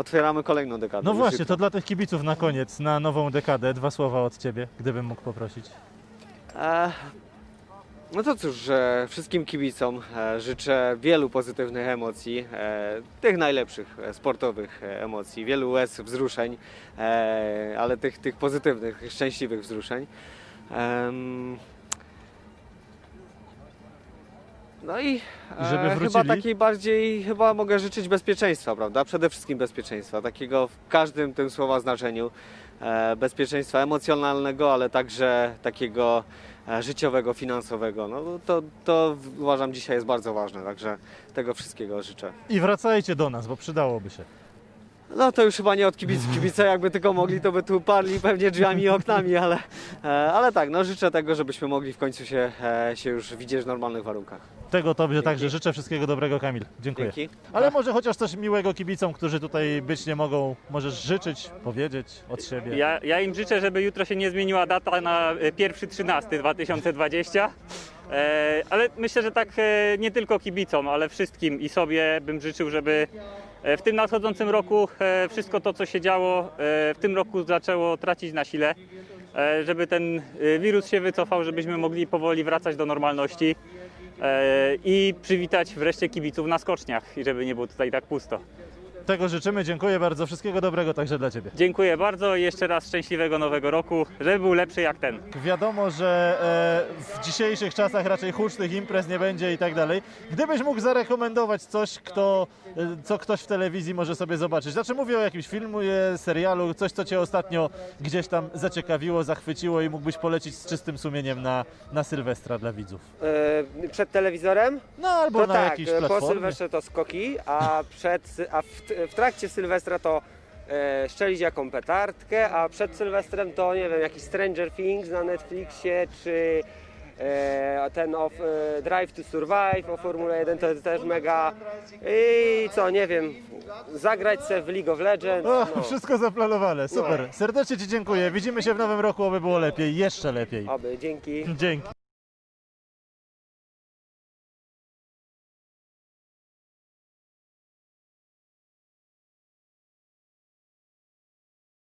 otwieramy kolejną dekadę. No właśnie, to dla tych kibiców na koniec, na nową dekadę, dwa słowa od Ciebie, gdybym mógł poprosić. E, no to cóż, że wszystkim kibicom e, życzę wielu pozytywnych emocji, e, tych najlepszych e, sportowych e, emocji, wielu łez, wzruszeń, e, ale tych, tych pozytywnych, szczęśliwych wzruszeń. Em, no i I żeby e, chyba wrócili? takiej bardziej, chyba mogę życzyć bezpieczeństwa, prawda? Przede wszystkim bezpieczeństwa, takiego w każdym tym słowa znaczeniu. E, bezpieczeństwa emocjonalnego, ale także takiego e, życiowego, finansowego. No to, to uważam dzisiaj jest bardzo ważne, także tego wszystkiego życzę. I wracajcie do nas, bo przydałoby się. No to już chyba nie od kibiców. Kibice jakby tylko mogli, to by tu parli pewnie drzwiami i oknami, ale, e, ale tak, no życzę tego, żebyśmy mogli w końcu się, e, się już widzieć w normalnych warunkach. Tego Tobie Dzięki. także życzę. Wszystkiego dobrego, Kamil. Dziękuję. Dzięki. Ale może chociaż coś miłego kibicom, którzy tutaj być nie mogą, możesz życzyć, powiedzieć od siebie. Ja, ja im życzę, żeby jutro się nie zmieniła data na e, 1.13 2020. E, ale myślę, że tak e, nie tylko kibicom, ale wszystkim i sobie bym życzył, żeby e, w tym nadchodzącym roku e, wszystko to, co się działo, e, w tym roku zaczęło tracić na sile. E, żeby ten e, wirus się wycofał, żebyśmy mogli powoli wracać do normalności e, i przywitać wreszcie kibiców na skoczniach i żeby nie było tutaj tak pusto. Tego życzymy, dziękuję bardzo. Wszystkiego dobrego także dla Ciebie. Dziękuję bardzo i jeszcze raz szczęśliwego nowego roku, żeby był lepszy jak ten. Wiadomo, że e, w dzisiejszych czasach raczej hucznych imprez nie będzie i tak dalej. Gdybyś mógł zarekomendować coś, kto, e, co ktoś w telewizji może sobie zobaczyć. Znaczy mówię o jakimś filmie, serialu, coś co Cię ostatnio gdzieś tam zaciekawiło, zachwyciło i mógłbyś polecić z czystym sumieniem na, na Sylwestra dla widzów. E, przed telewizorem? No albo To na tak, jakiejś e, po platformie. Sylwestrze to skoki, a, przed, a w, w trakcie Sylwestra to e, szczelić jaką petardkę, a przed Sylwestrem to nie wiem, jakiś Stranger Things na Netflixie, czy e, ten of, e, Drive to Survive o Formule 1 to jest też mega i co, nie wiem, zagrać se w League of Legends. O, no. wszystko zaplanowane, super. Serdecznie Ci dziękuję. Widzimy się w nowym roku, aby było lepiej, jeszcze lepiej. Oby, dzięki. Dzięki.